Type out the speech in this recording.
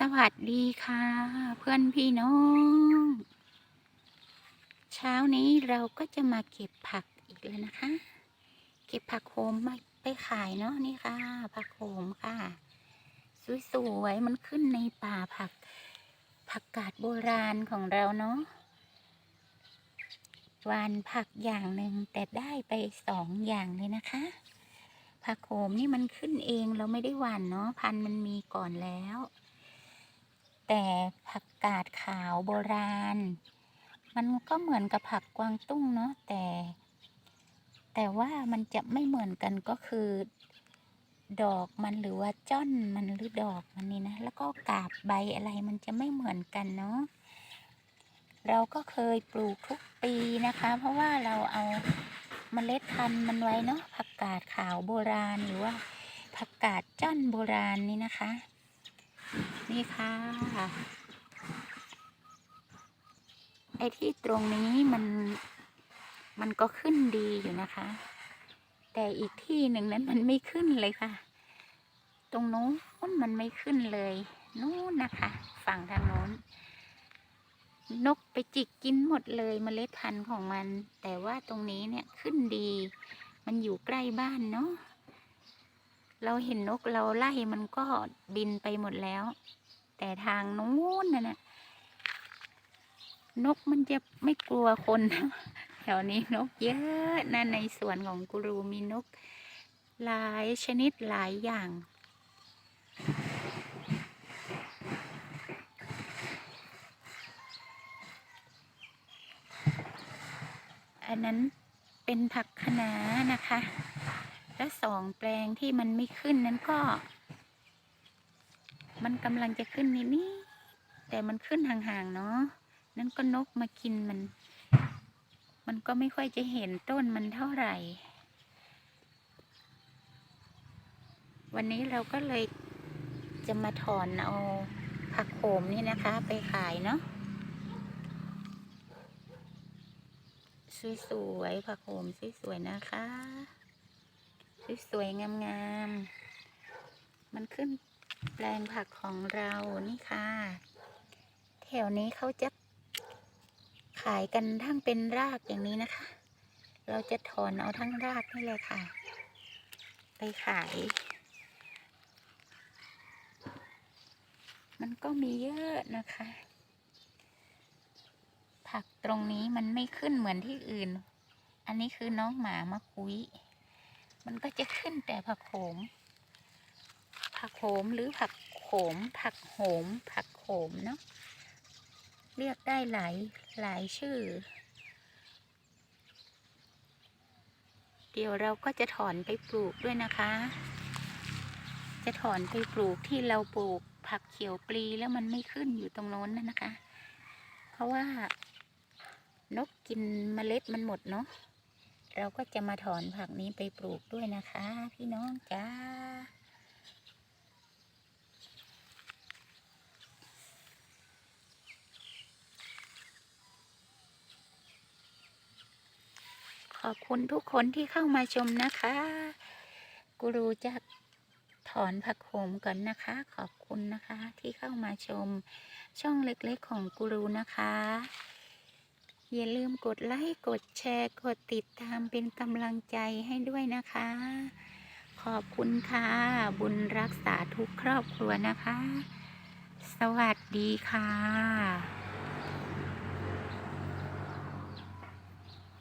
สวัสดีค่ะ เพื่อนพี่น้อง เช้านี้เราก็จะมาเก็บผักอีกแล้วนะคะ เก็บผักโขมมาไปขายเนาะนี่ค่ะ ผักโขมค่ะ สวยๆมันขึ้นในป่าผัก ผักกาดโบราณของเราเนาะหวานผักอย่างหนึ่งแต่ได้ไปสองอย่างเลยนะคะ ผักโขมนี่มันขึ้นเองเราไม่ได้หว่านเนาะพันธุ์มันมีก่อนแล้ว แต่ผักกาดขาวโบราณ มันก็เหมือนกับผักกวางตุ้งเนาะแต่ แต่ว่ามันจะไม่เหมือนกันก็คือ ดอกมันหรือว่าจ้อนมันหรือดอกมันนี่นะ แล้วก็กาบใบอะไรมันจะไม่เหมือนกันเนาะเราก็เคยปลูกทุกปีนะคะ เพราะว่าเราเอาเมล็ดพันธุ์มันไว้เนาะผักกาดขาวโบราณหรือว่าผักกาดจ้อนโบราณนี่นะคะ นี่ค่ะ ไอ้ที่ตรงนี้มันมันก็ขึ้นดีอยู่นะคะ แต่อีกที่หนึ่งนั้นมันไม่ขึ้นเลยค่ะ ตรงโน้นมันไม่ขึ้นเลยนู้นนะคะ ฝั่งทางโน้น นกไปจิกกินหมดเลยเมล็ดพันธุ์ของมัน แต่ว่าตรงนี้เนี่ยขึ้นดี มันอยู่ใกล้บ้านเนาะ เราเห็นนกเราไล่มันก็บินไปหมดแล้ว แต่ทางนู้นน่ะนะนกมันจะไม่กลัวคนนะแถวนี้นกเยอะนะในสวนของกูรูมีนก หลายชนิดหลายอย่าง อันนั้นเป็นผักคะน้านะคะ และสองแปลงที่มันไม่ขึ้นนั้นก็ มันกำลังจะขึ้นนิดนี้ แต่มันขึ้นห่างๆเนาะนั่นก็นกมากินมัน มันก็ไม่ค่อยจะเห็นต้นมันเท่าไหร่ วันนี้เราก็เลยจะมาถอนเอาผักโขมนี่นะคะ ไปขายเนาะสวยๆผักโขมสวยๆนะคะ สวยๆงามๆ มันขึ้นแปลงผักของเรานี่ค่ะ แถวนี้เขาจะขายกันทั้งเป็นรากอย่างนี้นะคะ เราจะถอนเอาทั้งรากนี่เลยค่ะ ไปขาย มันก็มีเยอะนะคะ ผักตรงนี้มันไม่ขึ้นเหมือนที่อื่น อันนี้คือน้องหมามาคุย มันก็จะขึ้นแต่ผักโขม ผักโขมหรือผักโขม ผักโหมผักโขมเนาะ เรียกได้หลายหลายชื่อ เดี๋ยวเราก็จะถอนไปปลูกด้วยนะคะ จะถอนไปปลูกที่เราปลูกผักเขียวปลีแล้วมันไม่ขึ้นอยู่ตรงโน้นนั่นนะคะ เพราะว่านกกินเมล็ดมันหมดเนาะ เราก็จะมาถอนผักนี้ไปปลูกด้วยนะคะ พี่น้องจ้า ขอบคุณทุกคนที่เข้ามาชมนะคะ กูรูจะถอนผักโขมก่อนนะคะ ขอบคุณนะคะที่เข้ามาชมช่องเล็กๆของกูรูนะคะ อย่าลืมกดไลค์กดแชร์ กดติดตามเป็นกำลังใจให้ด้วยนะคะ ขอบคุณค่ะ บุญรักษาทุกครอบครัวนะคะ สวัสดีค่ะ